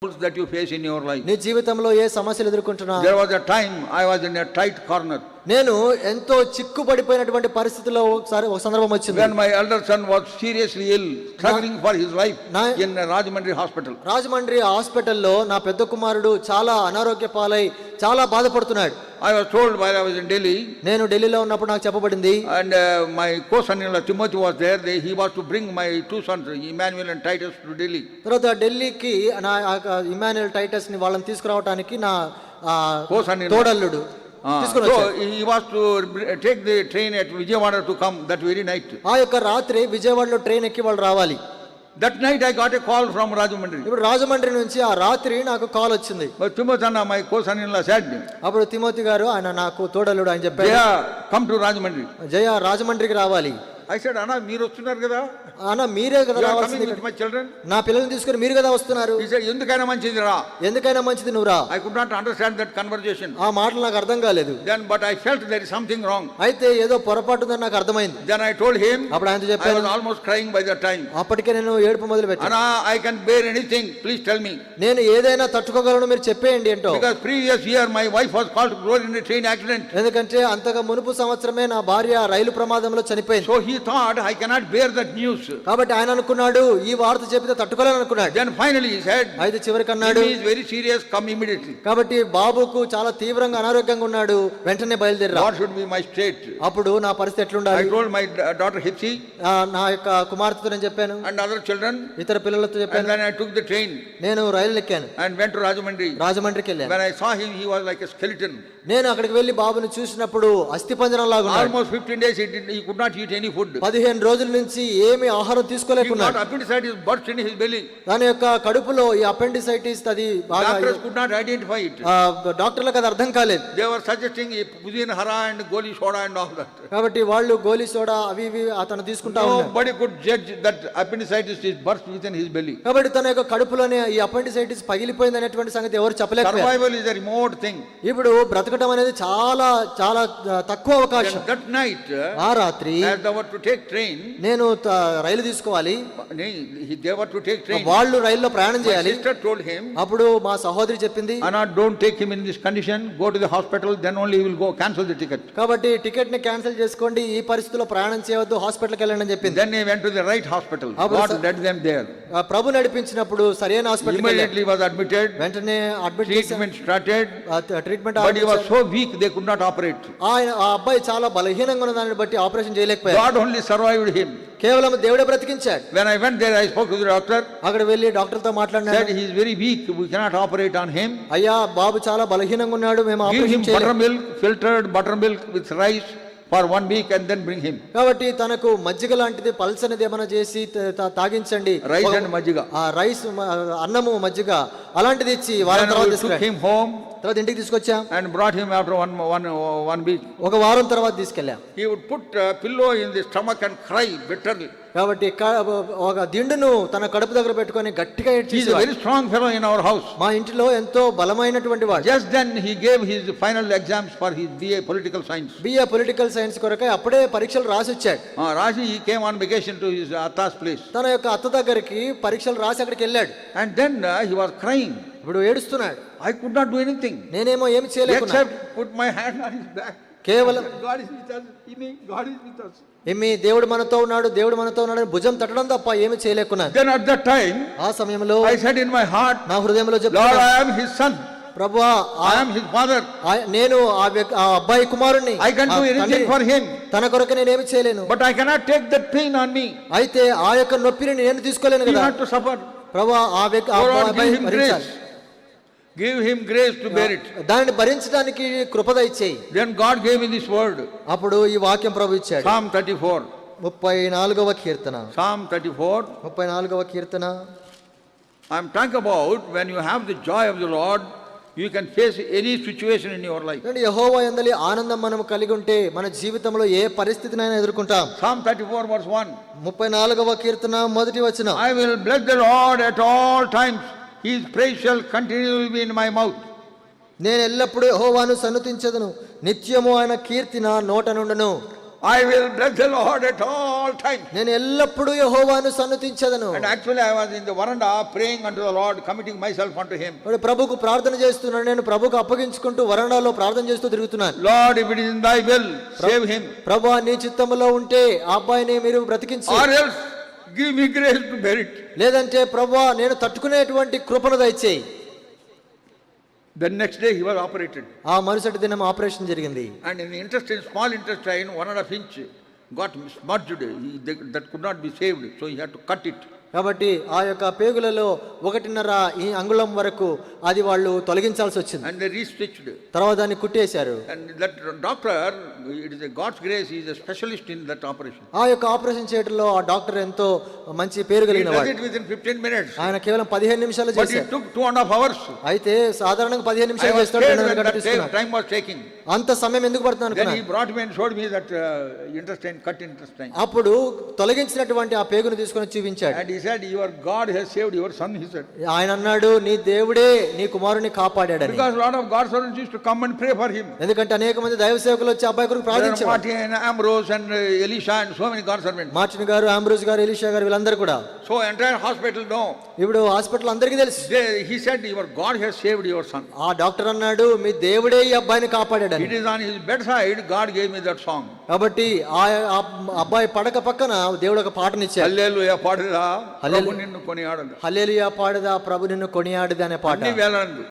that you face in your life. నీ జీవితంలో ఏ సమస్యలు ఎదుర్కొంటున్నా There was a time I was in a tight corner నేను ఎంతో చిక్కుపడిపోయినటువంటి పరిస్థితిలో ఒకసారి ఒక సందర్భం వచ్చింది when my elder son was seriously ill, struggling for his life Na- in a Rajahmundry hospital. Rajahmundry హాస్పిటల్లో నా పెద్ద కుమారుడు చాలా అనారోగ్య పాలై చాలా బాధపడుతున్నాడు I was told by I was in Delhi నేను ఢిల్లీలో ఉన్నప్పుడు నాకు చెప్పబడింది and my cousin in Timothy was there they he was to bring my two sons Emmanuel and Titus to Delhi తర్వాత ఢిల్లీకి నా ఇమాన్యుయల్ టైటస్ని వాళ్ళని తీసుకురావడానికి నా cousin తోడల్లుడు take the train at Vijayawada to come that very night ఆ యొక్క రాత్రి విజయవాడలో ట్రైన్ ఎక్కి వాళ్ళు రావాలి. That night I got a call from Rajahmundry ఇప్పుడు రాజమండ్రి నుంచి ఆ రాత్రి నాకు కాల్ వచ్చింది. తిమోతి అన్న మై కోర్స్ అని అప్పుడు తిమోతి గారు ఆయన నాకు తోడలుడు ఆయన చెప్పారు కమ్ టు రాజమండ్రి. జయ రాజమండ్రికి రావాలి. ఐ సెడ్ అన్నా మీరు వస్తున్నారు కదా. అన్నా మీరే కదా నా పిల్లల్ని తీసుకొని మీరు కదా వస్తున్నారు. ఎందుకైనా మంచిది రా. ఎందుకైనా మంచిది నువ్వు I could not understand that conversation ఆ మాటలు నాకు అర్థం కాలేదు. Then but I felt there is wrong అయితే ఏదో పొరపాటు నాకు అర్థమైంది. దెన్ ఐ టోల్డ్ అప్పుడు ఆయన చెప్పాను almost crying by that time అప్పటికే నేను ఏడుపు మొదలు I can bear anything please tell me నేను ఏదైనా తట్టుకోగలను మీరు చెప్పేయండి ఏంటో because previous year my wife was called to train accident ఎందుకంటే అంతక మునుపు సంవత్సరమే నా భార్య రైలు ప్రమాదంలో చనిపోయింది. So thought I cannot bear that news కాబట్టి ఆయన అనుకున్నాడు ఈ వార్త చెప్పితే తట్టుకోలేను అనుకున్నాడు. దెన్ ఫైనలీ హి సెడ్ అయితే చివరికి అన్నాడు he is very serious come immediately కాబట్టి బాబుకు చాలా తీవ్రంగా అనారోగ్యంగా ఉన్నాడు వెంటనే బయలుదేరా what should be my state అప్పుడు నా పరిస్థితి ఎట్లా ఉండాలి ఐ టోల్డ్ మై డాటర్ హిప్సీ నా యొక్క కుమార్తెతో నేను చెప్పాను. అండ్ అదర్ చిల్డ్రన్ ఇతర పిల్లలతో చెప్పాను. And I took the train నేను రైలు ఎక్కాను. అండ్ వెంట రాజమండ్రి రాజమండ్రికి వెళ్ళాను. When I saw him he was like a skeleton నేను అక్కడికి వెళ్ళి బాబుని చూసినప్పుడు అస్థిపంజరం లాగా almost 15 days could not eat food పదిహేను రోజుల నుంచి ఏమి ఆహారం తీసుకోలేకున్నాడు. Appendicitis birth in his belly దాని యొక్క కడుపులో ఈ అపెండిసైటిస్ అది doctors could not identify it డాక్టర్లకు అది అర్థం కాలేదు. దే వర్ సజెస్టింగ్ ఈ Pudin Hara and goli soda and of that కాబట్టి వాళ్ళు గోలీ సోడా అవి ఇవి అతను తీసుకుంటా ఉన్నాడు. Body could judge that appendicitis is birth with in his belly కాబట్టి తన యొక్క కడుపులోనే ఈ అపెండిసైటిస్ పగిలిపోయింది అనేటువంటి సంగతి ఎవరు చెప్పలేకపోయారు. Survival is the remote thing ఇప్పుడు బ్రతకడం అనేది చాలా చాలా తక్కువ అవకాశం. దట్ నైట్ ఆ రాత్రి నేను రైలు తీసుకోవాలి. వాళ్ళు రైల్లో ప్రయాణం చేయాలి. టోల్ అప్పుడు మా సహోదరి చెప్పింది don't take in condition go hospital then only cancel ticket కాబట్టి టికెట్ని క్యాన్సిల్ చేసుకోండి ఈ పరిస్థితిలో ప్రయాణం చేయవద్దు హాస్పిటల్కి వెళ్ళండి అని చెప్పింది. దెన్ ఐ రైట్ హాస్పిటల్ ప్రభు నడిపించినప్పుడు సరైన హాస్పిటల్ ఇమిడియట్లీ వెంటనే admit treatment started so weak they operate ఆ అబ్బాయి చాలా బలహీనంగా ఉన్న దాన్ని బట్టి ఆపరేషన్ చేయలేకపోయారు. Only survived him. కేవలం దేవుడే బ్రతికించాడు When I went there, I spoke to the doctor. అక్కడ వెళ్ళి డాక్టర్తో Said మాట్లాడినాడు he is very weak. We cannot operate on him. అయ్యా బాబు చాలా బలహీనంగా ఉన్నాడు మేము Give him ఆపరేషన్ చేయలేము buttermilk, filtered buttermilk with rice for one week and then bring him. కాబట్టి తనకు మజ్జిగ లాంటిది పల్సనిది ఏమైనా చేసి తాగించండి Rice and majiga. ఆ రైస్ అన్నము మజ్జిగ అలాంటిది ఇచ్చి వారం తర్వాత we తర్వాత ఇంటికి తీసుకొచ్చా. And brought him after one one one week ఒక వారం తర్వాత తీసుకెళ్ళా. He would put pillow in the stomach and cry bitterly కాబట్టి ఒక దిండును తన కడుపు దగ్గర పెట్టుకొని గట్టిగా ఇచ్చేసి very strong fellow in our house మా ఇంటిలో ఎంతో బలమైనటువంటి వాడు. Just then he gave his final exams for his BA political science BA political science కొరకు అప్పుడే పరీక్షలు రాసి వచ్చాడు. రాసి he came on vacation to his అత్తాస్ place తన యొక్క అత్త దగ్గరికి పరీక్షలు రాసి అక్కడికి వెళ్ళాడు. And then he was crying ఇప్పుడు ఏడుస్తున్నాడు. I could not do anything నేనేమో ఏమి చేయలేదు కేవలం దేవుడు మనతో ఉన్నాడు దేవుడు మనతో ఉన్నాడు భుజం తట్టడం తప్ప ఏమి చేయలేకున్నా. దెన్ అట్ దట్ టైం ఆ సమయంలో ఐ నా హృదయంలో చెప్పు ఫాదర్ నేను అబ్బాయి కుమారుణ్ణి. I can do anything for him తన కొరకు నేను ఏమి చేయలేను. But I cannot take that pain on me అయితే ఆ యొక్క నొప్పిని నేను తీసుకోలేను కదా? ప్రభువా ఆ వ్యక్తి ఆ అబ్బాయి Give him grace to bear it. దానిని భరించడానికి కృపద ఇచ్చేయి Then God gave me this word. అప్పుడు ఈ వాక్యం ప్రభు ఇచ్చాడు Psalm 34. ముప్పై నాలుగవ కీర్తన Psalm 34. ముప్పై నాలుగవ కీర్తన I'm talking about when you have the joy of the Lord, you can face any situation in your life. చూడండి యెహోవా యందలి ఆనందం మనం కలిగి ఉంటే మన జీవితంలో ఏ పరిస్థితినైనా ఎదుర్కొంటాం Psalm 34, verse 1. ముప్పై నాలుగవ కీర్తన మొదటి వచనం I will bless the Lord at all times. His praise shall continue be in my mouth నేను ఎల్లప్పుడూ యెహోవాను సన్నతించదును. నిత్యము ఆయన కీర్తి నా నోట నుండును. I will bless the Lord at all time నేను ఎల్లప్పుడూ యెహోవాను సన్నతించదును. And actually I was in the veranda praying unto the Lord committing myself unto him అంటే ప్రభుకు ప్రార్థన చేస్తున్నాను. నేను ప్రభుకు అప్పగించుకుంటూ వరండాలో ప్రార్థన చేస్తూ తిరుగుతున్నాను. Lord if it is in thy will save him ప్రభువా నీ చిత్తములో ఉంటే ఆ అబ్బాయిని మీరు బ్రతికించాలి or else give me grace to bear it. లేదంటే ప్రభు నేను తట్టుకునేటువంటి కృపను దయచేయి The next day, he was operated. ఆ మరుసటి దినం ఆపరేషన్ జరిగింది And in the intestine, small intestine, one and a half inch, got smudged. He- they- That could not be saved, so he had to cut it. కాబట్టి ఆ యొక్క పేగులలో ఒకటిన్నర ఈ అంగుళం వరకు అది వాళ్ళు తొలగించాల్సి వచ్చింది. అండ్ రీస్టిచ్డ్ తర్వాత దాన్ని కుట్టేశారు. And that doctor it God's grace is specialist in that operation ఆ యొక్క ఆపరేషన్ చేయడంలో ఆ డాక్టర్ ఎంతో మంచి పేరు కలిగిన వాడు. ఇట్ మినిట్స్ ఆయన కేవలం 15 నిమిషాలు చేశారు బట్ ఇట్ అవర్స్ అయితే సాధారణంగా 15 నిమిషాలు టైం వాస్ టేకింగ్ అంత సమయం ఎందుకు పడుతుంది అనుకున్నా then he showed me that interesting cut interesting అప్పుడు తొలగించినటువంటి ఆ పేగును తీసుకొని చూపించాడు. He said, Your God has saved your son, he said. ఆయన అన్నాడు నీ దేవుడే నీ కుమారుని కాపాడాడని Because lot of God's servants used to come and pray for him. ఎందుకంటే అనేక మంది దైవ సేవకులు వచ్చి అబ్బాయి కొరకు ప్రార్థించారు Ambrose, and uh, Elisha, and so many God servants. Martin గారు ఆంబ్రోజ్ గారు ఎలీషా గారు వీళ్ళందరూ కూడా So entire hospital know. ఇప్పుడు హాస్పిటల్ అందరికీ తెలుసు he said, Your God has saved your son. ఆ డాక్టర్ అన్నాడు మీ దేవుడే ఈ అబ్బాయిని కాపాడాడని It is on his bedside, God gave me that song. కాబట్టి ఆ అబ్బాయి పడక పక్కన దేవుడు ఒక పాటనిచ్చాడు హల్లెలూయా హల్లెలూయా. ప్రభు నిన్ను కొనియాడదు హల్లెలూయా పాడదా ప్రభు నిన్ను కొనియాడదా అనే పాట వేలందు